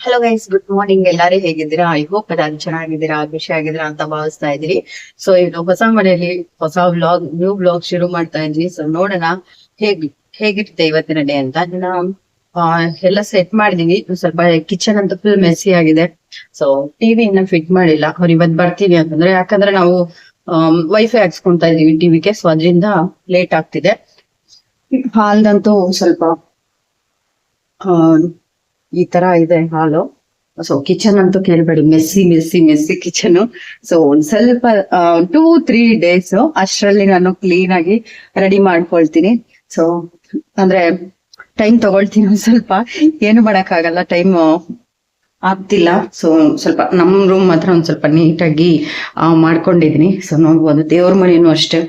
Hello guys good morning ಎಲ್ಲರೂ ಹೇಗಿದ್ದೀರಾ? I hope ಎಲ್ಲರೂ ಚೆನ್ನಾಗಿದ್ದೀರಾ ಖುಷಿ ಆಗಿದ್ದೀರಾ ಅಂತ ಭಾವಿಸ್ತಾ ಇದ್ದೀರಿ. ಸೊ ಇದು ಹೊಸ ಮನೆಯಲ್ಲಿ ಹೊಸ ವ್ಲಾಗ್ ನ್ಯೂ ವ್ಲಾಗ್ ಶುರು ಮಾಡ್ತಾ ಇದ್ವಿ. ಸೊ ನೋಡೋಣ ಹೇಗ್ ಹೇಗಿರುತ್ತೆ ಇವತ್ತಿನ ಡೇ ಅಂತ. ಎಲ್ಲ ಸೆಟ್ ಮಾಡಿದೀವಿ. ಸ್ವಲ್ಪ ಕಿಚನ್ ಅಂತ ಫುಲ್ ಮೆಸ್ಸಿ ಆಗಿದೆ. ಸೊ ಟಿವಿ ಇನ್ನ ಫಿಟ್ ಮಾಡಿಲ್ಲ. ಅವ್ರು ಇವತ್ ಬರ್ತೀವಿ ಅಂತಂದ್ರೆ ಯಾಕಂದ್ರೆ ನಾವು ವೈಫೈ ಹಾಕ್ಸ್ಕೊಂತಾ ಇದೀವಿ ಟಿವಿಗೆ ಸೊ ಅದರಿಂದ ಲೇಟ್ ಆಗ್ತಿದೆ. ಹಾಲ್ದಂತೂ ಸ್ವಲ್ಪ ಆ, ಈ ತರ ಇದೆ ಹಾಲು. ಸೊ ಕಿಚನ್ ಅಂತೂ ಕೇಳ್ಬೇಡಿ. Messy messy messy kitchen so ಒಂದ್ ಸ್ವಲ್ಪ ಟೂ ತ್ರೀ ಡೇಸ್ ಅಷ್ಟರಲ್ಲಿ ನಾನು ಕ್ಲೀನ್ ಆಗಿ ರೆಡಿ ಮಾಡ್ಕೊಳ್ತೀನಿ. ಸೊ ಅಂದ್ರೆ ಟೈಮ್ ತಗೊಳ್ತೀನಿ ಒಂದ್ ಸ್ವಲ್ಪ. ಏನು ಮಾಡಕ್ಕಾಗಲ್ಲ ಟೈಮ್ ಆಗ್ತಿಲ್ಲ. ಸೊ ಸ್ವಲ್ಪ ನಮ್ ರೂಮ್ ಮಾತ್ರ ಒಂದ್ ಸ್ವಲ್ಪ ನೀಟಾಗಿ ಮಾಡ್ಕೊಂಡಿದೀನಿ. ಸೊ ನೋಡ್ಬೋದು. ದೇವ್ರ ಮನೇನು ಅಷ್ಟೇ.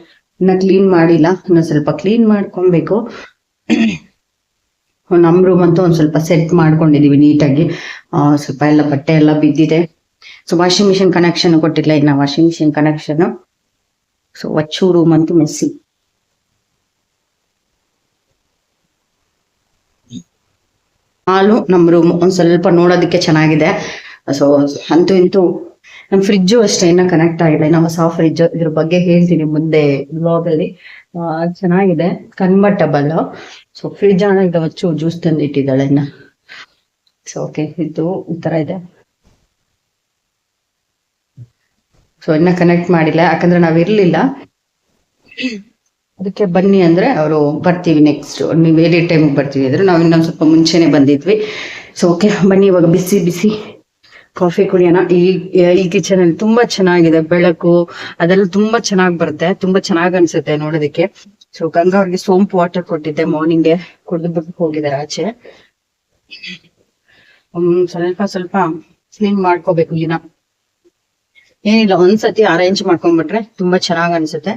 ಇನ್ನ ಕ್ಲೀನ್ ಮಾಡಿಲ್ಲ. ಇನ್ನ ಸ್ವಲ್ಪ ಕ್ಲೀನ್ ಮಾಡ್ಕೊಬೇಕು ನಮ್ ರೂಮ್ ಅಂತೂ ಒಂದ್ ಸ್ವಲ್ಪ ಸೆಟ್ ಮಾಡ್ಕೊಂಡಿದೀವಿ ನೀಟಾಗಿ ಸ್ವಲ್ಪ ಎಲ್ಲ ಬಟ್ಟೆ ಎಲ್ಲ ಬಿದ್ದಿದೆ. ಸೊ ವಾಷಿಂಗ್ ಮಿಷಿನ್ ಕನೆಕ್ಷನ್ ಕೊಟ್ಟಿಲ್ಲ ಇನ್ನ ವಾಷಿಂಗ್ ಮಿಷಿನ್ ಕನೆಕ್ಷನ್ ಸೊ ವಚ್ಚು ರೂಮ್ ಅಂತೂ ಮೆಸ್ಸಿ ಹಾಲು ನಮ್ ರೂಮ್ ಒಂದ್ ಸ್ವಲ್ಪ ನೋಡೋದಕ್ಕೆ ಚೆನ್ನಾಗಿದೆ. ಸೊ ಅಂತೂ ಇಂತೂ ನಮ್ ಫ್ರಿಜ್ಜು ಅಷ್ಟೇ ಇನ್ನ ಕನೆಕ್ಟ್ ಆಗಿಲ್ಲ. ಇನ್ನ ಹೊಸ ಫ್ರಿಜ್ ಇದ್ರ ಬಗ್ಗೆ ಹೇಳ್ತೀನಿ ಮುಂದೆ ಬ್ಲಾಗ್ ಅಲ್ಲಿ. ಆ, ಚೆನ್ನಾಗಿದೆ. ಕನ್ವರ್ಟಬಲ್ ಸೊ ಫ್ರಿಜ್ ಆಗ ಹಚ್ಚು ಜ್ಯೂಸ್ ತಂದು ಇಟ್ಟಿದ್ದಾಳೆ ಸೊ ಓಕೆ ಇದು ಈ ತರ ಇದೆ. ಸೊ ಇನ್ನ ಕನೆಕ್ಟ್ ಮಾಡಿಲ್ಲ. ಯಾಕಂದ್ರೆ ನಾವ್ ಇರ್ಲಿಲ್ಲ. ಅದಕ್ಕೆ ಬನ್ನಿ ಅಂದ್ರೆ ಅವರು ಬರ್ತೀವಿ ನೆಕ್ಸ್ಟ್ ನೀವು ಎಲ್ಲಿ ಟೈಮ್ ಬರ್ತೀವಿ ಅಂದ್ರೆ. ನಾವು ಇನ್ನೊಂದ್ ಸ್ವಲ್ಪ ಮುಂಚೆನೆ ಬಂದಿದ್ವಿ. ಸೊ ಓಕೆ ಬನ್ನಿ ಇವಾಗ. ಬಿಸಿ ಬಿಸಿ. ಕಾಫಿ ಕುಡಿಯೋಣ. ಈ ಈ ಕಿಚನ್ ಅಲ್ಲಿ ತುಂಬಾ ಚೆನ್ನಾಗಿದೆ. ಬೆಳಕು, ಅದೆಲ್ಲ ತುಂಬಾ ಚೆನ್ನಾಗಿ ಬರುತ್ತೆ. ತುಂಬಾ ಚೆನ್ನಾಗ್ ಅನ್ಸುತ್ತೆ ನೋಡೋದಕ್ಕೆ. ಸೊ ಗಂಗಾ ಅವ್ರಿಗೆ ಸೋಂಪು ವಾಟರ್ ಕೊಟ್ಟಿದ್ದೆ ಮಾರ್ನಿಂಗ್ ಕುಡಿದು ಬಿಟ್ಟು ಹೋಗಿದ್ದಾರೆ ಆಚೆ. ಹ್ಮ್, ಸ್ವಲ್ಪ ಸ್ವಲ್ಪ ಕ್ಲೀನ್ ಮಾಡ್ಕೋಬೇಕು ದಿನ ಏನಿಲ್ಲ, ಒಂದ್ಸತಿ ಅರೇಂಜ್ ಮಾಡ್ಕೊಂಡ್ಬಿಟ್ರೆ ತುಂಬಾ ಚೆನ್ನಾಗ್ ಅನ್ಸುತ್ತೆ.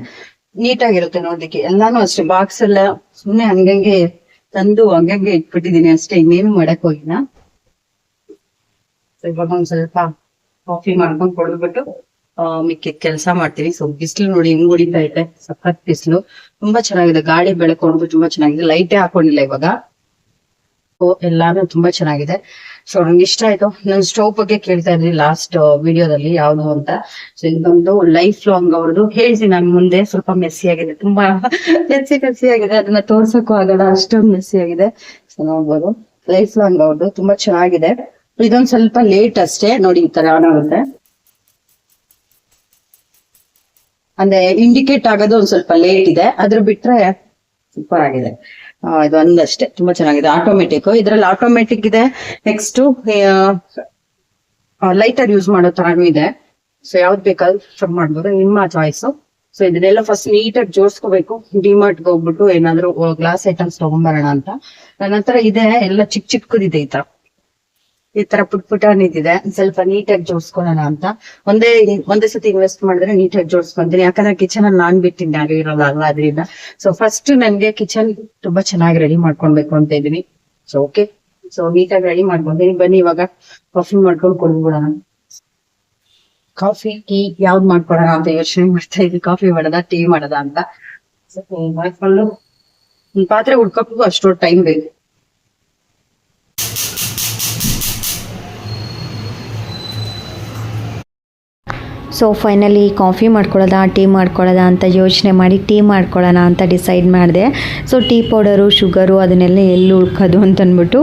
ನೀಟಾಗಿರುತ್ತೆ ನೋಡ್ಲಿಕ್ಕೆ. ಎಲ್ಲಾನು ಅಷ್ಟೇ. ಬಾಕ್ಸ್ ಎಲ್ಲ ಸುಮ್ನೆ ಹಂಗಂಗೆ ತಂದು ಹಂಗಂಗೆ ಇಟ್ಬಿಟ್ಟಿದೀನಿ ಅಷ್ಟೇ. ಇನ್ನೇನು ಮಾಡಕ್ ಹೋಗಿಲ್ಲ. ಇವಾಗ ಒಂದ್ ಸ್ವಲ್ಪ ಕಾಫಿ ಮಾಡ್ಕೊಂಡ್ ಕೊಡ್ಬಿಟ್ಟು ಮಿಕ್ಕಿದ ಕೆಲಸ ಮಾಡ್ತೀವಿ. ಸೊ ಬಿಸಿಲು ನೋಡಿ ಹಿಂಗ್ ಹೊಡಿತಾ ಇದೆ. ಸಖತ್ ಬಿಸಿಲು. ತುಂಬಾ ಚೆನ್ನಾಗಿದೆ. ಗಾಳಿ ಬೆಳಕೊಂಡು ತುಂಬಾ ಚೆನ್ನಾಗಿದೆ. ಲೈಟೇ ಹಾಕೊಂಡಿಲ್ಲ ಇವಾಗ. ಎಲ್ಲಾನು ತುಂಬಾ ಚೆನ್ನಾಗಿದೆ. ಸೊ ನಂಗೆ ಇಷ್ಟ ಆಯ್ತು. ನನ್ ಸ್ಟೋವ್ ಬಗ್ಗೆ ಕೇಳ್ತಾ ಇದ್ರಿ ಲಾಸ್ಟ್ ವಿಡಿಯೋದಲ್ಲಿ ಯಾವ್ದು ಅಂತ. ಸೊ ಇದೊಂದು ಲೈಫ್ ಲಾಂಗ್ ಅವ್ರದ್ದು. ಹೇಳ್ತೀನಿ ನಾನು ಮುಂದೆ. ಸ್ವಲ್ಪ ಮೆಸ್ಸಿ ಆಗಿದೆ. ತುಂಬಾ ಮೆಸ್ಸಿ ಮೆಸ್ಸಿ ಆಗಿದೆ. ಅದನ್ನ ತೋರ್ಸಕ್ಕೂ ಆಗಲ್ಲ. ಅಷ್ಟೊಂದು ಮೆಸ್ಸಿ ಆಗಿದೆ. ಸೊ ನೋಡ್ಬೋದು. ಲೈಫ್ ಲಾಂಗ್ ಅವ್ರದ್ದು. ತುಂಬಾ ಚೆನ್ನಾಗಿದೆ. ಇದೊಂದ್ ಸ್ವಲ್ಪ ಲೇಟ್ ಅಷ್ಟೇ, ನೋಡಿ ಈ ತರ ಆನ್ ಆಗುತ್ತೆ. ಅಂದ್ರೆ ಇಂಡಿಕೇಟ್ ಆಗೋದು ಒಂದ್ ಸ್ವಲ್ಪ ಲೇಟ್ ಇದೆ. ಅದ್ರ ಬಿಟ್ರೆ ಸೂಪರ್ ಆಗಿದೆ. ಇದು ಒಂದಷ್ಟೇ, ತುಂಬಾ ಚೆನ್ನಾಗಿದೆ. ಆಟೋಮೆಟಿಕ್ ಇದ್ರಲ್ಲಿ ಆಟೋಮೆಟಿಕ್ ಇದೆ. ನೆಕ್ಸ್ಟ್ ಲೈಟರ್ ಯೂಸ್ ಮಾಡೋ ತರನು ಇದೆ. ಸೊ ಯಾವ್ದು ಬೇಕಾದ್ರೂ ಶುರು ಮಾಡ್ಬೋದು. ನಿಮ್ಮ ಚಾಯ್ಸ್ ಸೊ ಇದನ್ನೆಲ್ಲ ಫಸ್ಟ್ ನೀಟಾಗಿ ಜೋಡಿಸ್ಕೋಬೇಕು. ಡಿಮಾರ್ಟ್ಗೆ ಹೋಗ್ಬಿಟ್ಟು ಏನಾದ್ರು ಗ್ಲಾಸ್ ಐಟಮ್ಸ್ ತಗೊಂಡ್ಬರೋಣ ಅಂತ. ನನ್ನ ಹತ್ರ ಇದೆ. ಎಲ್ಲ ಚಿಕ್ಕ ಚಿಕ್ಕದಿದೆ ಈ ತರ. ಈ ತರ ಪುಟ್ ಪುಟ ನಿಂತಿದೆ. ಸ್ವಲ್ಪ ನೀಟಾಗಿ ಜೋಡಿಸ್ಕೊಳ್ಳೋಣ ಅಂತ. ಒಂದೇ ಒಂದೇ ಸತಿ ಇನ್ವೆಸ್ಟ್ ಮಾಡಿದ್ರೆ ನೀಟಾಗಿ ಜೋಡಿಸ್ಕೊಂತೀನಿ. ಯಾಕಂದ್ರೆ ಕಿಚನ್ ಅಲ್ಲಿ ನಾನ್ ಬಿಟ್ಟಿನಿ ಯಾರು ಇರೋಲ್ಲ ಅಲ್ವಾ ಅದರಿಂದ. ಸೊ ಫಸ್ಟ್ ನನ್ಗೆ ಕಿಚನ್ ತುಂಬಾ ಚೆನ್ನಾಗಿ ರೆಡಿ ಮಾಡ್ಕೊಳ್ಬೇಕು ಅಂತ ಇದೀನಿ ಸೊ ಓಕೆ ಸೊ ನೀಟಾಗಿ ರೆಡಿ ಮಾಡ್ಕೊಂತೀನಿ ಬನ್ನಿ ಇವಾಗ. ಕಾಫಿ ಮಾಡ್ಕೊಂಡು ಕೊಡ್ಬಿಡೋಣ ಕಾಫಿ ಟೀ ಯಾವ್ದು ಮಾಡ್ಕೊಡೋಣ ಅಂತ ಯೋಚನೆ ಮಾಡ್ತಾ ಇದ್ವಿ ಕಾಫಿ ಮಾಡೋದ ಟೀ ಮಾಡದ ಅಂತ. ಮಾಡ್ಕೊಂಡು ಪಾತ್ರೆ ಹುಡ್ಕೋಕ್ಕೂ ಅಷ್ಟೊಂದು ಟೈಮ್ ಬೇಕು. ಸೊ ಫೈನಲಿ ಕಾಫಿ ಮಾಡ್ಕೊಳ್ಳೋದಾ ಟೀ ಮಾಡ್ಕೊಳ್ಳೋದಾ ಅಂತ ಯೋಚನೆ ಮಾಡಿ ಟೀ ಮಾಡ್ಕೊಳ್ಳೋಣ ಅಂತ ಡಿಸೈಡ್ ಮಾಡಿದೆ. ಸೊ ಟೀ ಪೌಡರು, ಶುಗರು ಅದನ್ನೆಲ್ಲ ಎಲ್ಲಿ ಉಳ್ಕೋದು ಅಂತ ಅಂದ್ಬಿಟ್ಟು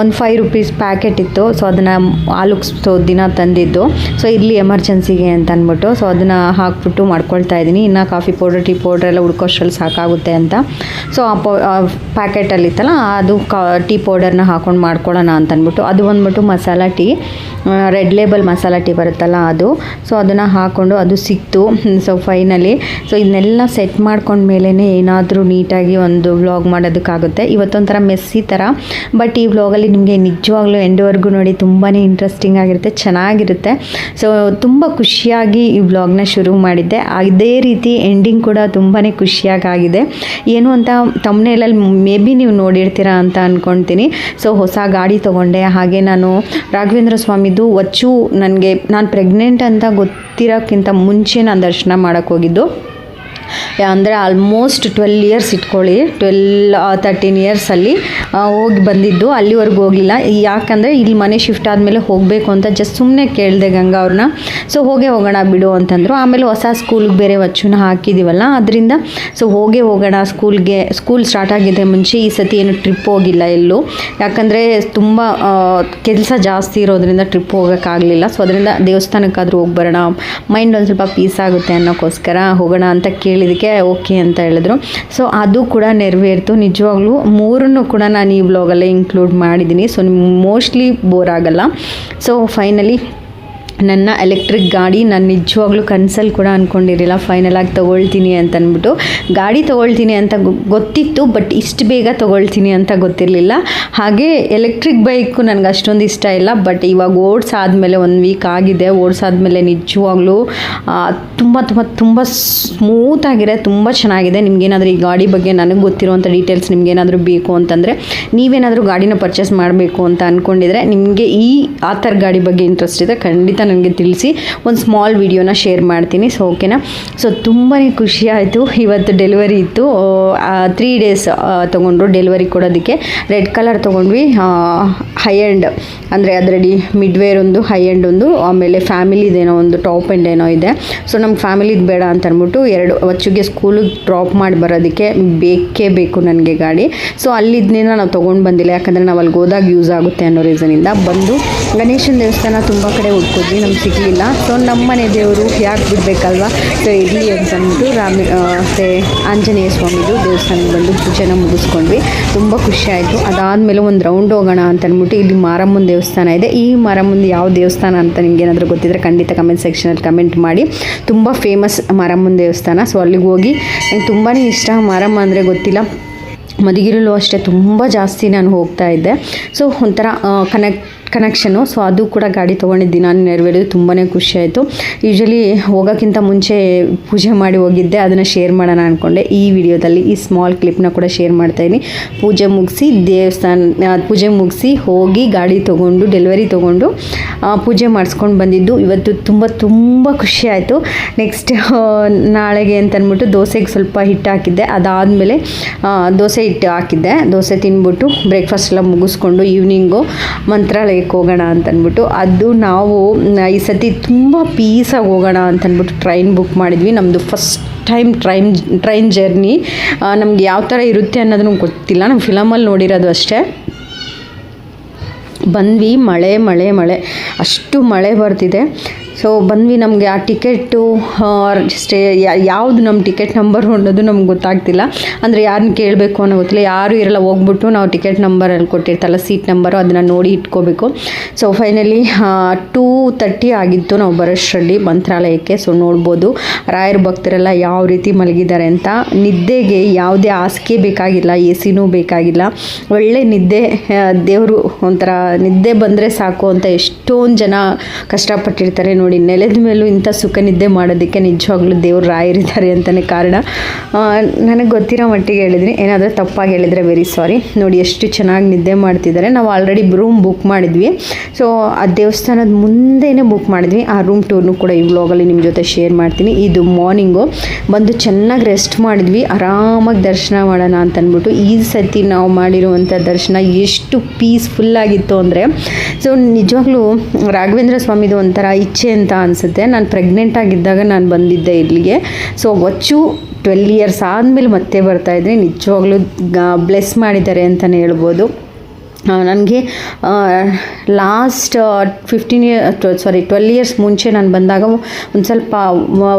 ಒಂದು ಫೈವ್ ರುಪೀಸ್ ಪ್ಯಾಕೆಟ್ ಇತ್ತು. ಸೊ ಅದನ್ನು ಹಾಲುಗ್ಸೋ ದಿನ ತಂದಿದ್ದು. ಸೊ ಇರಲಿ ಎಮರ್ಜೆನ್ಸಿಗೆ ಅಂತ ಅಂದ್ಬಿಟ್ಟು ಸೊ ಅದನ್ನು ಹಾಕ್ಬಿಟ್ಟು ಮಾಡ್ಕೊಳ್ತಾ ಇದ್ದೀನಿ. ಇನ್ನು ಕಾಫಿ ಪೌಡರ್, ಟೀ ಪೌಡರ್ ಎಲ್ಲ ಹುಡ್ಕೋಷ್ಟ್ರಲ್ಲಿ ಸಾಕಾಗುತ್ತೆ ಅಂತ. ಸೊ ಆ ಪೌ ಪ್ಯಾಕೆಟಲ್ಲಿತ್ತಲ್ಲ ಅದು ಕಾ, ಟೀ ಪೌಡರ್ನ ಹಾಕೊಂಡು ಮಾಡ್ಕೊಳ್ಳೋಣ ಅಂತ ಅಂದ್ಬಿಟ್ಟು ಅದು ಬಂದ್ಬಿಟ್ಟು masala tea Red Label masala tea ಬರುತ್ತಲ್ಲ ಅದು. ಸೊ ಅದನ್ನು ಹಾಕ್ಕೊಂಡು ಅದು ಸಿಕ್ತು. ಸೊ ಫೈನಲಿ ಸೊ ಇದನ್ನೆಲ್ಲ ಸೆಟ್ ಮಾಡ್ಕೊಂಡ್ಮೇಲೇ ಏನಾದರೂ ನೀಟಾಗಿ ಒಂದು ವ್ಲಾಗ್ ಮಾಡೋದಕ್ಕಾಗುತ್ತೆ. ಇವತ್ತೊಂಥರ ಮೆಸ್ಸಿ ಥರ ಬಟ್ ಈ ವ್ಲಾಗಲ್ಲಿ ನಿಮಗೆ ನಿಜವಾಗ್ಲೂ ಎಂಡವರೆಗೂ ನೋಡಿ ತುಂಬಾ ಇಂಟ್ರೆಸ್ಟಿಂಗ್ ಆಗಿರುತ್ತೆ, ಚೆನ್ನಾಗಿರುತ್ತೆ. ಸೊ ತುಂಬ ಖುಷಿಯಾಗಿ ಈ ವ್ಲಾಗ್ನ ಶುರು ಮಾಡಿದ್ದೆ. ಅದೇ ರೀತಿ ಎಂಡಿಂಗ್ ಕೂಡ ತುಂಬಾ ಖುಷಿಯಾಗಿ ಆಗಿದೆ ಏನು ಅಂತ ತಮ್ಮನೇಲಲ್ಲಿ ಮೇ ಬಿ ನೀವು ನೋಡಿರ್ತೀರಾ ಅಂತ ಅಂದ್ಕೊಳ್ತೀನಿ ಸೊ ಹೊಸ ಗಾಡಿ ತೊಗೊಂಡೆ. ಹಾಗೆ ನಾನು ರಾಘವೇಂದ್ರ ಸ್ವಾಮಿದು ಒಚ್ಚು ನನಗೆ, ನಾನು ಪ್ರೆಗ್ನೆಂಟ್ ಅಂತ ಗೊತ್ತಿರೋಕ್ಕಿಂತ ಮುಂಚೆ ನಾನು ದರ್ಶನ ಮಾಡೋಕ್ಕೆ ಹೋಗಿದ್ದು. ಅಂದರೆ ಆಲ್ಮೋಸ್ಟ್ ಟ್ವೆಲ್ ಇಯರ್ಸ್ ಇಟ್ಕೊಳ್ಳಿ. ಟ್ವೆಲ್ ತರ್ಟೀನ್ ಇಯರ್ಸಲ್ಲಿ ಹೋಗಿ ಬಂದಿದ್ದು. ಅಲ್ಲಿವರೆಗೂ ಹೋಗಲಿಲ್ಲ. ಯಾಕಂದರೆ ಇಲ್ಲಿ ಮನೆ ಶಿಫ್ಟ್ ಆದಮೇಲೆ ಹೋಗಬೇಕು ಅಂತ ಜಸ್ಟ್ ಸುಮ್ಮನೆ ಕೇಳಿದೆ ಗಂಗಾ ಅವ್ರನ್ನ. ಸೊ ಹೋಗೇ ಹೋಗೋಣ ಬಿಡು ಅಂತಂದರು. ಆಮೇಲೆ ಹೊಸ ಸ್ಕೂಲ್ಗೆ ಬೇರೆ ವಚ್ಚುನ ಹಾಕಿದ್ದೀವಲ್ಲ ಅದರಿಂದ ಸೊ ಹೋಗೇ ಹೋಗೋಣ ಸ್ಕೂಲ್ಗೆ ಸ್ಕೂಲ್ ಸ್ಟಾರ್ಟ್ ಆಗಿದೆ ಮುಂಚೆ ಈ ಸತಿ ಏನು ಟ್ರಿಪ್ ಹೋಗಿಲ್ಲ ಎಲ್ಲೂ. ಯಾಕಂದರೆ ತುಂಬ ಕೆಲಸ ಜಾಸ್ತಿ ಇರೋದ್ರಿಂದ ಟ್ರಿಪ್ ಹೋಗೋಕ್ಕಾಗಲಿಲ್ಲ. ಸೊ ಅದರಿಂದ ದೇವಸ್ಥಾನಕ್ಕಾದರೂ ಹೋಗಿ ಬರೋಣ. ಮೈಂಡ್ ಒಂದು ಸ್ವಲ್ಪ ಪೀಸ್ ಆಗುತ್ತೆ ಅನ್ನೋಕ್ಕೋಸ್ಕರ ಹೋಗೋಣ ಅಂತ ಕೇಳಿದ್ದಕ್ಕೆ ಓಕೆ ಅಂತ ಹೇಳಿದ್ರು. ಸೊ ಅದು ಕೂಡ ನೆರವೇರ್ತು. ನಿಜವಾಗ್ಲೂ ಮೂರನ್ನು ಕೂಡ ನಾನು ಈ ಬ್ಲಾಗಲ್ಲೇ ಇನ್ಕ್ಲೂಡ್ ಮಾಡಿದ್ದೀನಿ. ಸೊ ಮೋಸ್ಟ್ಲಿ ಬೋರ್ ಆಗಲ್ಲ. ಸೊ ಫೈನಲಿ ನನ್ನ ಎಲೆಕ್ಟ್ರಿಕ್ ಗಾಡಿ ನಾನು ನಿಜವಾಗ್ಲೂ ಕನ್ಸಲ್ಲಿ ಕೂಡ ಅಂದ್ಕೊಂಡಿರಲಿಲ್ಲ ಫೈನಲ್ ಆಗಿ ತೊಗೊಳ್ತೀನಿ ಅಂತ ಅಂದ್ಬಿಟ್ಟು. ಗಾಡಿ ತೊಗೊಳ್ತೀನಿ ಅಂತ ಗೊತ್ತಿತ್ತು ಬಟ್ ಇಷ್ಟು ಬೇಗ ತೊಗೊಳ್ತೀನಿ ಅಂತ ಗೊತ್ತಿರಲಿಲ್ಲ. ಹಾಗೆ ಎಲೆಕ್ಟ್ರಿಕ್ ಬೈಕು ನನಗೆ ಅಷ್ಟೊಂದು ಇಷ್ಟ ಇಲ್ಲ ಬಟ್ ಇವಾಗ ಓಡಿಸಾದ್ಮೇಲೆ ಒಂದು ವೀಕ್ ಆಗಿದೆ. ಓಡಿಸಾದ್ಮೇಲೆ ನಿಜವಾಗ್ಲೂ ತುಂಬ ತುಂಬ ತುಂಬ ಸ್ಮೂತಾಗಿದೆ ತುಂಬ ಚೆನ್ನಾಗಿದೆ. ನಿಮಗೇನಾದರೂ ಈ ಗಾಡಿ ಬಗ್ಗೆ ನನಗೆ ಗೊತ್ತಿರುವಂಥ ಡೀಟೇಲ್ಸ್ ನಿಮಗೇನಾದರೂ ಬೇಕು ಅಂತಂದರೆ, ನೀವೇನಾದರೂ ಗಾಡಿನ ಪರ್ಚೇಸ್ ಮಾಡಬೇಕು ಅಂತ ಅಂದ್ಕೊಂಡಿದ್ರೆ ನಿಮಗೆ ಈ ಆ ಗಾಡಿ ಬಗ್ಗೆ ಇಂಟ್ರೆಸ್ಟ್ ಇದೆ ಖಂಡಿತ ನನಗೆ ತಿಳಿಸಿ, ಒಂದು ಸ್ಮಾಲ್ ವಿಡಿಯೋನ ಶೇರ್ ಮಾಡ್ತೀನಿ ಸೊ ಓಕೆನಾ ಸೊ ತುಂಬಾ ಖುಷಿ ಆಯಿತು. ಇವತ್ತು ಡೆಲಿವರಿ ಇತ್ತು. ತ್ರೀ ಡೇಸ್ ತೊಗೊಂಡ್ರು. ಡೆಲಿವರಿ ಕೊಡೋದಕ್ಕೆ ರೆಡ್ ಕಲರ್ ತೊಗೊಂಡ್ವಿ. ಹೈ ಆ್ಯಂಡ್ ಅಂದರೆ ಅದರಲ್ಲಿ ಮಿಡ್ವೇರ್ ಒಂದು ಹೈ ಆ್ಯಂಡ್ ಒಂದು, ಆಮೇಲೆ ಫ್ಯಾಮಿಲಿದೇನೋ ಒಂದು ಟಾಪ್ ಆ್ಯಂಡ್ ಏನೋ ಇದೆ. ಸೊ ನಮ್ಮ ಫ್ಯಾಮಿಲಿದು ಬೇಡ ಅಂತ ಅಂದ್ಬಿಟ್ಟು ಎರಡು ಅಚ್ಚುಗೆ ಸ್ಕೂಲಿಗೆ ಡ್ರಾಪ್ ಮಾಡಿ ಬರೋದಕ್ಕೆ ಬೇಕೇ ಬೇಕು ನನಗೆ ಗಾಡಿ. ಸೊ ಅಲ್ಲಿದ್ದಿಂದ ನಾವು ತೊಗೊಂಡು ಬಂದಿಲ್ಲ. ಯಾಕಂದರೆ ನಾವು ಅಲ್ಲಿಗೆ ಹೋದಾಗ ಯೂಸ್ ಆಗುತ್ತೆ ಅನ್ನೋ ರೀಸನಿಂದ ಬಂದು ಗಣೇಶನ ದೇವಸ್ಥಾನ ತುಂಬ ಕಡೆ ಹುಡ್ಕೋದ್ವಿ. ನಮ್ಗೆ ಸಿಗಲಿಲ್ಲ. ಸೊ ನಮ್ಮ ಮನೆ ದೇವರು ಯಾಕೆ ಬಿಡಬೇಕಲ್ವ? ಸೊ ಇರಲಿ ಅಂತ ಅಂದ್ಬಿಟ್ಟು ರಾಮ ಮತ್ತು ಆಂಜನೇಯ ಸ್ವಾಮಿದು ದೇವಸ್ಥಾನಕ್ಕೆ ಬಂದು ಪೂಜೆನ ಮುಗಿಸ್ಕೊಂಡ್ವಿ. ತುಂಬ ಖುಷಿ ಆಯಿತು. ಅದಾದಮೇಲೆ ಒಂದು ರೌಂಡ್ ಹೋಗೋಣ ಅಂತ ಅಂದ್ಬಿಟ್ಟು ಇಲ್ಲಿ ಮಾರಮ್ಮನ ದೇವಸ್ಥಾನ ಇದೆ. ಈ ಮಾರಮ್ಮನ ಯಾವ ದೇವಸ್ಥಾನ ಅಂತ ನಿಮ್ಗೆ ಏನಾದರೂ ಗೊತ್ತಿದ್ರೆ ಖಂಡಿತ ಕಮೆಂಟ್ ಸೆಕ್ಷನಲ್ಲಿ ಕಮೆಂಟ್ ಮಾಡಿ. ತುಂಬ ಫೇಮಸ್ ಮಾರಮ್ಮನ ದೇವಸ್ಥಾನ. ಸೊ ಅಲ್ಲಿಗೆ ಹೋಗಿ ತುಂಬಾ ಇಷ್ಟ. ಮಾರಮ್ಮ ಅಂದರೆ ಗೊತ್ತಿಲ್ಲ. ಮದಿಗಿರಲು ಅಷ್ಟೇ ತುಂಬ ಜಾಸ್ತಿ ನಾನು ಹೋಗ್ತಾ ಇದ್ದೆ. ಸೊ ಒಂಥರ ಕನೆಕ್ಟ್ ಕನೆಕ್ಷನು ಸೊ ಅದು ಕೂಡ ಗಾಡಿ ತೊಗೊಂಡಿದ್ದು. ನಾನು ನೆರವೇರಿದ್ದು ತುಂಬಾ ಖುಷಿ ಆಯಿತು ಯೂಶಲಿ ಹೋಗೋಕ್ಕಿಂತ ಮುಂಚೆ ಪೂಜೆ ಮಾಡಿ ಹೋಗಿದ್ದೆ. ಅದನ್ನು ಶೇರ್ ಮಾಡೋಣ ಅಂದ್ಕೊಂಡೆ ಈ ವಿಡಿಯೋದಲ್ಲಿ ಈ ಸ್ಮಾಲ್ ಕ್ಲಿಪ್ನ ಕೂಡ ಶೇರ್ ಮಾಡ್ತಾಯಿದ್ದೀನಿ ಪೂಜೆ ಮುಗಿಸಿ, ದೇವಸ್ಥಾನ ಪೂಜೆ ಮುಗಿಸಿ ಹೋಗಿ ಗಾಡಿ ತೊಗೊಂಡು ಡೆಲಿವರಿ ತೊಗೊಂಡು ಪೂಜೆ ಮಾಡಿಸ್ಕೊಂಡು ಬಂದಿದ್ದು. ಇವತ್ತು ತುಂಬ ತುಂಬ ಖುಷಿ ಆಯಿತು ನೆಕ್ಸ್ಟ್ ನಾಳೆಗೆ ಅಂತ ಅಂದ್ಬಿಟ್ಟು ದೋಸೆಗೆ ಸ್ವಲ್ಪ ಹಿಟ್ಟು ಹಾಕಿದ್ದೆ. ಅದಾದಮೇಲೆ ದೋಸೆ ಹಿಟ್ಟು ಹಾಕಿದ್ದೆ. ದೋಸೆ ತಿಂದ್ಬಿಟ್ಟು ಬ್ರೇಕ್ಫಾಸ್ಟ್ ಎಲ್ಲ ಮುಗಿಸ್ಕೊಂಡು ಈವ್ನಿಂಗು ಮಂತ್ರಾಲಯಕ್ಕೆ ಹೋಗೋಣ ಅಂತ ಅಂದ್ಬಿಟ್ಟು ಅದು ನಾವು ಈ ಸತಿ ತುಂಬ ಪೀಸಾಗಿ ಹೋಗೋಣ ಅಂತ ಅಂದ್ಬಿಟ್ಟು ಟ್ರೈನ್ ಬುಕ್ ಮಾಡಿದ್ವಿ ನಮ್ಮದು first time train train journey ನಮ್ಗೆ ಯಾವ ಥರ ಇರುತ್ತೆ ಅನ್ನೋದು ನಮ್ಗೆ ಗೊತ್ತಿಲ್ಲ ನಮ್ಮ ಫಿಲಮಲ್ಲಿ ನೋಡಿರೋದು ಅಷ್ಟೇ. ಬಂದ್ವಿ, ಮಳೆ ಮಳೆ ಮಳೆ. ಅಷ್ಟು ಮಳೆ ಬರ್ತಿದೆ. ಸೊ ಬಂದ್ವಿ ನಮಗೆ ಆ ಟಿಕೆಟು ಸ್ಟೇ ಯಾವುದು ನಮ್ಮ ಟಿಕೆಟ್ ನಂಬರು ಅನ್ನೋದು ನಮ್ಗೆ ಗೊತ್ತಾಗ್ತಿಲ್ಲ. ಅಂದರೆ ಯಾರನ್ನ ಕೇಳಬೇಕು ಅನ್ನೋ ಗೊತ್ತಿಲ್ಲ. ಯಾರು ಇರಲ್ಲ, ಹೋಗ್ಬಿಟ್ಟು ನಾವು ಟಿಕೆಟ್ ನಂಬರಲ್ಲಿ ಕೊಟ್ಟಿರ್ತಲ್ಲ ಸೀಟ್ ನಂಬರು ಅದನ್ನು ನೋಡಿ ಇಟ್ಕೋಬೇಕು. ಸೊ ಫೈನಲಿ ಟೂ ತರ್ಟಿ ಆಗಿತ್ತು ನಾವು ಬರೋಷ್ಟರಲ್ಲಿ ಮಂತ್ರಾಲಯಕ್ಕೆ. ಸೊ ನೋಡ್ಬೋದು, ರಾಯರ ಭಕ್ತರೆಲ್ಲ ಯಾವ ರೀತಿ ಮಲಗಿದ್ದಾರೆ ಅಂತ. ನಿದ್ದೆಗೆ ಯಾವುದೇ ಹಾಸಿಗೆ ಬೇಕಾಗಿಲ್ಲ ಎ ಸಿನೂ ಬೇಕಾಗಿಲ್ಲ. ಒಳ್ಳೆ ನಿದ್ದೆ ದೇವರು ಒಂಥರ ನಿದ್ದೆ ಬಂದರೆ ಸಾಕು ಅಂತ ಎಷ್ಟೊಂದು ಜನ ಕಷ್ಟಪಟ್ಟಿರ್ತಾರೆ ನೋಡಿ. ನೆಲದ ಮೇಲೂ ಇಂಥ ಸುಖ ನಿದ್ದೆ ಮಾಡೋದಕ್ಕೆ ನಿಜವಾಗ್ಲೂ ದೇವ್ರು ರಾಯರಿದ್ದಾರೆ ಅಂತಲೇ ಕಾರಣ. ನನಗೆ ಗೊತ್ತಿರೋ ಮಟ್ಟಿಗೆ ಹೇಳಿದ್ರಿ, ಏನಾದರೂ ತಪ್ಪಾಗಿ ಹೇಳಿದರೆ ವೆರಿ ಸಾರಿ ನೋಡಿ, ಎಷ್ಟು ಚೆನ್ನಾಗಿ ನಿದ್ದೆ ಮಾಡ್ತಿದ್ದಾರೆ. ನಾವು ಆಲ್ರೆಡಿ ರೂಮ್ ಬುಕ್ ಮಾಡಿದ್ವಿ. ಸೊ ಆ ದೇವಸ್ಥಾನದ ಮುಂದೆನೇ ಬುಕ್ ಮಾಡಿದ್ವಿ. ಆ ರೂಮ್ ಟೂರ್ನು ಕೂಡ ಈ ವ್ಲಾಗಲ್ಲಿ ನಿಮ್ಮ ಜೊತೆ ಶೇರ್ ಮಾಡ್ತೀನಿ. ಇದು ಮಾರ್ನಿಂಗು ಬಂದು ಚೆನ್ನಾಗಿ ರೆಸ್ಟ್ ಮಾಡಿದ್ವಿ. ಆರಾಮಾಗಿ ದರ್ಶನ ಮಾಡೋಣ ಅಂತ ಅಂದ್ಬಿಟ್ಟು ಈ ಸತಿ ನಾವು ಮಾಡಿರುವಂಥ ದರ್ಶನ ಎಷ್ಟು ಪೀಸ್ಫುಲ್ಲಾಗಿತ್ತು ಅಂದರೆ ಸೊ ನಿಜವಾಗ್ಲೂ ರಾಘವೇಂದ್ರ ಸ್ವಾಮಿದು ಒಂಥರ ಇಚ್ಛೆ ಅಂತ ಅನಿಸುತ್ತೆ. ನಾನು ಪ್ರೆಗ್ನೆಂಟ್ ಆಗಿದ್ದಾಗ ನಾನು ಬಂದಿದ್ದೆ ಇಲ್ಲಿಗೆ. ಸೊ ಒಚ್ಚು ಟ್ವೆಲ್ ಇಯರ್ಸ್ ಆದಮೇಲೆ ಮತ್ತೆ ಬರ್ತಾಯಿದ್ರೆ ನಿಜವಾಗ್ಲೂ ಬ್ಲೆಸ್ ಮಾಡಿದ್ದಾರೆ ಅಂತಲೇ ಹೇಳ್ಬೋದು. ನನಗೆ last fifteen year sorry twelve years ಮುಂಚೆ ನಾನು ಬಂದಾಗ ಒಂದು ಸ್ವಲ್ಪ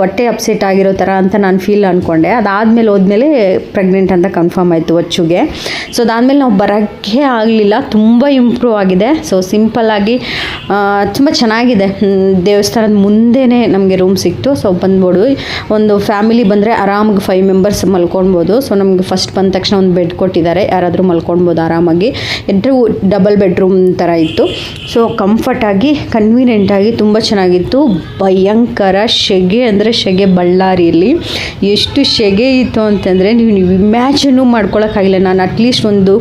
ಹೊಟ್ಟೆ ಅಪ್ಸೆಟ್ ಆಗಿರೋ ಥರ ಅಂತ ನಾನು ಫೀಲ್ ಅಂದ್ಕೊಂಡೆ ಅದಾದಮೇಲೆ ಹೋದ್ಮೇಲೆ ಪ್ರೆಗ್ನೆಂಟ್ ಅಂತ ಕನ್ಫರ್ಮ್ ಆಯಿತು ಒಚ್ಚುಗೆ. ಸೊ ಅದಾದಮೇಲೆ ನಾವು ಬರೋಕ್ಕೆ ಆಗಲಿಲ್ಲ. ತುಂಬ ಇಂಪ್ರೂವ್ ಆಗಿದೆ. ಸೊ ಸಿಂಪಲ್ಲಾಗಿ ತುಂಬ ಚೆನ್ನಾಗಿದೆ. ದೇವಸ್ಥಾನದ ಮುಂದೆನೇ ನಮಗೆ ರೂಮ್ ಸಿಕ್ತು. ಸೊ ಬಂದ್ಬೋದು ಒಂದು ಫ್ಯಾಮಿಲಿ ಬಂದರೆ ಆರಾಮಾಗಿ ಫೈವ್ ಮೆಂಬರ್ಸ್ ಮಲ್ಕೊಳ್ಬೋದು ಸೊ ನಮಗೆ ಫಸ್ಟ್ ಬಂದ ತಕ್ಷಣ ಒಂದು ಬೆಡ್ ಕೊಟ್ಟಿದ್ದಾರೆ. ಯಾರಾದರೂ ಮಲ್ಕೊಳ್ಬೋದು ಆರಾಮಾಗಿ. ಎಂಟ್ರು ಡಬಲ್ ಬೆಡ್ರೂಮ್ ಥರ ಇತ್ತು. ಸೊ ಕಂಫರ್ಟಾಗಿ ಕನ್ವೀನಿಯೆಂಟಾಗಿ ತುಂಬ ಚೆನ್ನಾಗಿತ್ತು. ಭಯಂಕರ ಸೆಗೆ ಅಂದರೆ ಸೆಗೆ ಬಳ್ಳಾರಿಯಲ್ಲಿ ಎಷ್ಟು ಸೆಗೆ ಇತ್ತು ಅಂತಂದರೆ ನೀವು ನೀವು ಇಮ್ಯಾಜಿನು ಮಾಡ್ಕೊಳಕ್ಕಾಗಿಲ್ಲ. ನಾನು ಅಟ್ಲೀಸ್ಟ್ ಒಂದು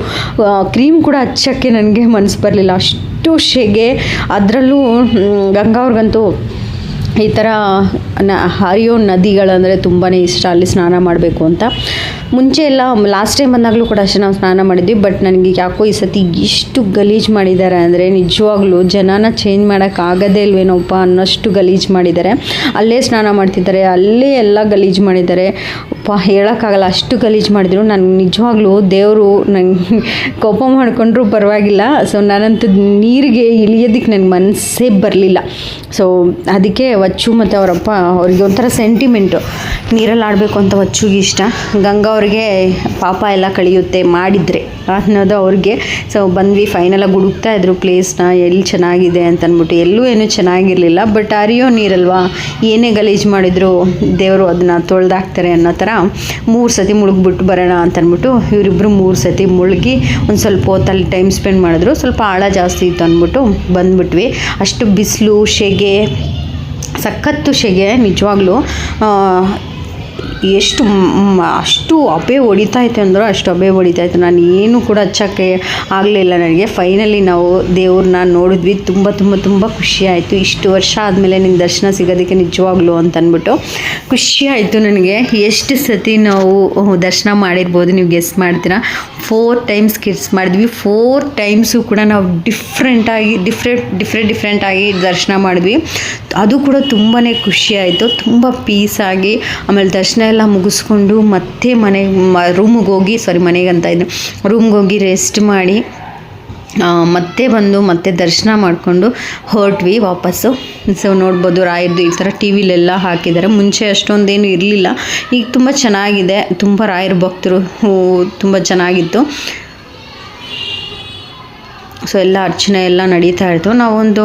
ಕ್ರೀಮ್ ಕೂಡ ಹಚ್ಚೋಕ್ಕೆ ನನಗೆ ಮನಸ್ಸು ಬರಲಿಲ್ಲ. ಅಷ್ಟು ಸೆಗೆ ಅದರಲ್ಲೂ ಗಂಗಾ ಅವ್ರಿಗಂತೂ ಈ ಥರ ನ, ಹರಿಯೋ ನದಿಗಳಂದರೆ ತುಂಬಾ ಇಷ್ಟ. ಅಲ್ಲಿ ಸ್ನಾನ ಮಾಡಬೇಕು ಅಂತ. ಮುಂಚೆ ಎಲ್ಲ ಲಾಸ್ಟ್ ಟೈಮ್ ಬಂದಾಗಲೂ ಕೂಡ ಅಷ್ಟೇ ನಾವು ಸ್ನಾನ ಮಾಡಿದ್ವಿ ಬಟ್ ನನಗೆ ಯಾಕೋ ಈ ಸತಿ ಇಷ್ಟು ಗಲೀಜು ಮಾಡಿದ್ದಾರೆ ಅಂದರೆ ನಿಜವಾಗ್ಲೂ ಜನನ ಚೇಂಜ್ ಮಾಡೋಕ್ಕಾಗದೇ ಇಲ್ವೇನೋಪ್ಪ ಅನ್ನೋಷ್ಟು ಗಲೀಜು ಮಾಡಿದ್ದಾರೆ. ಅಲ್ಲೇ ಸ್ನಾನ ಮಾಡ್ತಿದ್ದಾರೆ, ಅಲ್ಲೇ ಎಲ್ಲ ಗಲೀಜು ಮಾಡಿದ್ದಾರೆ. ಅಪ್ಪ, ಹೇಳೋಕ್ಕಾಗಲ್ಲ, ಅಷ್ಟು ಗಲೀಜು ಮಾಡಿದ್ರು. ನನಗೆ ನಿಜವಾಗ್ಲೂ ದೇವರು ನಂಗೆ ಕೋಪ ಮಾಡಿಕೊಂಡ್ರೂ ಪರವಾಗಿಲ್ಲ. ಸೊ ನಾನಂತೂ ನೀರಿಗೆ ಇಳಿಯೋದಕ್ಕೆ ನನಗೆ ಮನಸ್ಸೇ ಬರಲಿಲ್ಲ. ಸೊ ಅದಕ್ಕೆ ವಚ್ಚು ಮತ್ತು ಅವರಪ್ಪ, ಅವ್ರಿಗೆ ಒಂಥರ ಸೆಂಟಿಮೆಂಟು ನೀರಲ್ಲಿ ಆಡಬೇಕು ಅಂತ ವಚ್ಚುಗೆ ಇಷ್ಟ. ಗಂಗಾ ಅವ್ರಿಗೆ ಪಾಪ ಎಲ್ಲ ಕಳೆಯುತ್ತೆ ಮಾಡಿದರೆ. ಅನ್ನೋದು ಅವ್ರಿಗೆ ಸೊ ಬಂದ್ವಿ ಫೈನಲಾಗಿ ಹುಡುಕ್ತಾ ಇದ್ರು ಪ್ಲೇಸ್ನ ಎಲ್ಲಿ ಚೆನ್ನಾಗಿದೆ ಅಂತ ಅಂದ್ಬಿಟ್ಟು ಎಲ್ಲೂ ಏನೂ ಚೆನ್ನಾಗಿರಲಿಲ್ಲ ಬಟ್ ಅರಿಯೋ ನೀರಲ್ವಾ? ಏನೇ ಗಲೀಜು ಮಾಡಿದ್ರು ದೇವರು ಅದನ್ನ ತೊಳೆದಾಕ್ತಾರೆ ಅನ್ನೋ ಥರ ಮೂರು ಸತಿ ಮುಳುಗ್ಬಿಟ್ಟು ಬರೋಣ ಅಂತ ಅಂದ್ಬಿಟ್ಟು ಇವರಿಬ್ಬರು ಮೂರು ಸತಿ ಮುಳುಗಿ ಒಂದು ಸ್ವಲ್ಪ ಹೊತ್ತಲ್ಲಿ ಟೈಮ್ ಸ್ಪೆಂಡ್ ಮಾಡಿದ್ರು. ಸ್ವಲ್ಪ ಆಳ ಜಾಸ್ತಿ ಇತ್ತು ಅಂದ್ಬಿಟ್ಟು ಬಂದ್ಬಿಟ್ವಿ. ಅಷ್ಟು ಬಿಸಿಲು, ಶೆಗೆ, ಸಖತ್ತು ಶೆಗೆ ನಿಜವಾಗ್ಲೂ ಎಷ್ಟು ಅಷ್ಟು ಅಬೆ ಹೊಡಿತಾ ಇತ್ತು ಅಂದ್ರೆ ಅಷ್ಟು ಅಬೆ ಹೊಡಿತಾ ಇತ್ತು. ನಾನು ಏನು ಕೂಡ ಹಚ್ಚೋಕ್ಕೆ ಆಗಲಿಲ್ಲ ನನಗೆ. ಫೈನಲಿ ನಾವು ದೇವ್ರನ್ನ ನೋಡಿದ್ವಿ. ತುಂಬ ತುಂಬ ತುಂಬ ಖುಷಿ ಆಯಿತು. ಇಷ್ಟು ವರ್ಷ ಆದಮೇಲೆ ನಿನ್ನ ದರ್ಶನ ಸಿಗೋದಕ್ಕೆ ನಿಜವಾಗ್ಲು ಅಂತ ಖುಷಿಯಾಯಿತು ನನಗೆ. ಎಷ್ಟು ಸತಿ ನಾವು ದರ್ಶನ ಮಾಡಿರ್ಬೋದು, ನೀವು ಗೆಸ್ ಮಾಡ್ತೀರಾ. ಫೋರ್ ಟೈಮ್ಸ್ ಕಿಡ್ಸ್ ಮಾಡಿದ್ವಿ. ಫೋರ್ ಟೈಮ್ಸು ಕೂಡ ನಾವು ಡಿಫ್ರೆಂಟಾಗಿ ಡಿಫ್ರೆಂಟ್ ಡಿಫ್ರೆಂಟ್ ಡಿಫ್ರೆಂಟಾಗಿ ದರ್ಶನ ಮಾಡಿದ್ವಿ. ಅದು ಕೂಡ ತುಂಬಾ ಖುಷಿ ಆಯಿತು. ತುಂಬ ಪೀಸಾಗಿ ಆಮೇಲೆ ದರ್ಶನ ಎಲ್ಲ ಮುಗಿಸ್ಕೊಂಡು ಮತ್ತೆ ಮನೆಗೆ ರೂಮಿಗೆ ಹೋಗಿ ಸಾರಿ ಮನೆಗೆ ಅಂತ ಇದ್ದೆ. ರೂಮ್ಗೆ ಹೋಗಿ ರೆಸ್ಟ್ ಮಾಡಿ. ಮತ್ತೆ ಬಂದು ಮತ್ತೆ ದರ್ಶನ ಮಾಡಿಕೊಂಡು ಹೊರಟ್ವಿ ವಾಪಸ್ಸು. ಸೊ ನೋಡ್ಬೋದು ರಾಯರ್ದು ಈ ಥರ ಟಿ ವಿಲೆಲ್ಲ ಹಾಕಿದ್ದಾರೆ. ಮುಂಚೆ ಅಷ್ಟೊಂದೇನು ಇರಲಿಲ್ಲ. ಈಗ ತುಂಬ ಚೆನ್ನಾಗಿದೆ. ತುಂಬ ರಾಯರ ಭಕ್ತರು ತುಂಬ ಚೆನ್ನಾಗಿತ್ತು. ಸೊ ಎಲ್ಲ ಅರ್ಚನೆ ಎಲ್ಲ ನಡೀತಾ ಇತ್ತು. ನಾವೊಂದು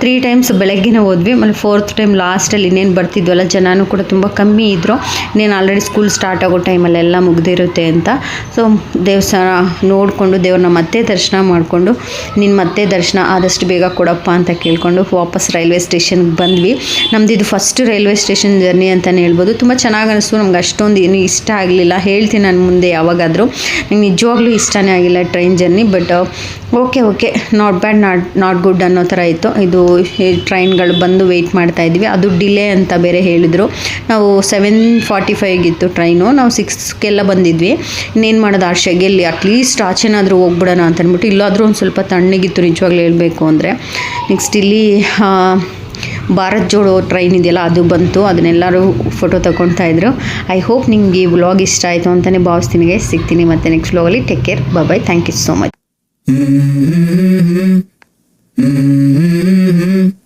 ತ್ರೀ ಟೈಮ್ಸ್ ಬೆಳಗ್ಗೆನೇ ಹೋದ್ವಿ. ಆಮೇಲೆ ಫೋರ್ತ್ ಟೈಮ್ ಲಾಸ್ಟಲ್ಲಿ ಇನ್ನೇನು ಬರ್ತಿದ್ವಲ್ಲ, ಜನನೂ ಕೂಡ ತುಂಬ ಕಮ್ಮಿ ಇದ್ದರು ಇನ್ನೇನು ಆಲ್ರೆಡಿ ಸ್ಕೂಲ್ ಸ್ಟಾರ್ಟ್ ಆಗೋ ಟೈಮಲ್ಲೆಲ್ಲ ಮುಗ್ದಿರುತ್ತೆ ಅಂತ. ಸೊ ದೇವಸ್ಥಾನ ನೋಡಿಕೊಂಡು, ದೇವ್ರನ್ನ ಮತ್ತೆ ದರ್ಶನ ಮಾಡಿಕೊಂಡು ನಿನ್ನ ಮತ್ತೆ ದರ್ಶನ ಆದಷ್ಟು ಬೇಗ ಕೊಡಪ್ಪ ಅಂತ ಕೇಳಿಕೊಂಡು ವಾಪಸ್ ರೈಲ್ವೆ ಸ್ಟೇಷನ್ಗೆ ಬಂದ್ವಿ. ನಮ್ದು ಇದು ಫಸ್ಟ್ ರೈಲ್ವೆ ಸ್ಟೇಷನ್ ಜರ್ನಿ ಅಂತಲೇ ಹೇಳ್ಬೋದು. ತುಂಬ ಚೆನ್ನಾಗಿ ಅನಿಸ್ತು. ನಮ್ಗೆ ಅಷ್ಟೊಂದು ಏನು ಇಷ್ಟ ಆಗಲಿಲ್ಲ. ಹೇಳ್ತೀನಿ ನಾನು ಮುಂದೆ ಯಾವಾಗಾದರೂ. ನಂಗೆ ನಿಜವಾಗ್ಲೂ ಇಷ್ಟನೇ ಆಗಿಲ್ಲ train journey but okay okay not bad not not good ಅನ್ನೋ ಥರ ಇತ್ತು. ಇದು ಟ್ರೈನ್ಗಳು ಬಂದು ವೆಯ್ಟ್ ಮಾಡ್ತಾ ಇದ್ವಿ. ಅದು ಡಿಲೇ ಅಂತ ಬೇರೆ ಹೇಳಿದರು. ನಾವು ಸೆವೆನ್ ಫಾರ್ಟಿ ಫೈವ್ಗಿತ್ತು ಟ್ರೈನು ನಾವು ಸಿಕ್ಸ್ಗೆಲ್ಲ ಬಂದಿದ್ವಿ. ಇನ್ನೇನು ಮಾಡೋದು, ಆ ಶೆಗೆಯಲ್ಲಿ ಅಟ್ಲೀಸ್ಟ್ ಆಚೆನಾದರೂ ಹೋಗ್ಬಿಡೋಣ ಅಂತ ಅಂದ್ಬಿಟ್ಟು ಇಲ್ಲಾದರೂ ಒಂದು ಸ್ವಲ್ಪ ತಣ್ಣಗಿತ್ತು ನಿಜವಾಗ್ಲೂ ಹೇಳಬೇಕು ಅಂದರೆ. ನೆಕ್ಸ್ಟ್ ಇಲ್ಲಿ ಭಾರತ್ ಜೋಡೋ ಟ್ರೈನ್ ಇದೆಯಲ್ಲ, ಅದು ಬಂತು. ಅದನ್ನೆಲ್ಲರೂ ಫೋಟೋ ತಗೊಳ್ತಾ ಇದ್ರು. ಐ ಹೋಪ್ ನಿಮಗೆ ಈ ವ್ಲಾಗ್ ಇಷ್ಟ ಆಯಿತು ಅಂತಲೇ ಭಾವಿಸ್ತೀನಿ. ಸಿಗ್ತೀನಿ ಮತ್ತು ನೆಕ್ಸ್ಟ್ ವ್ಲಾಗಲ್ಲಿ take care bye thank you so much Mm-hmm. Mm-hmm.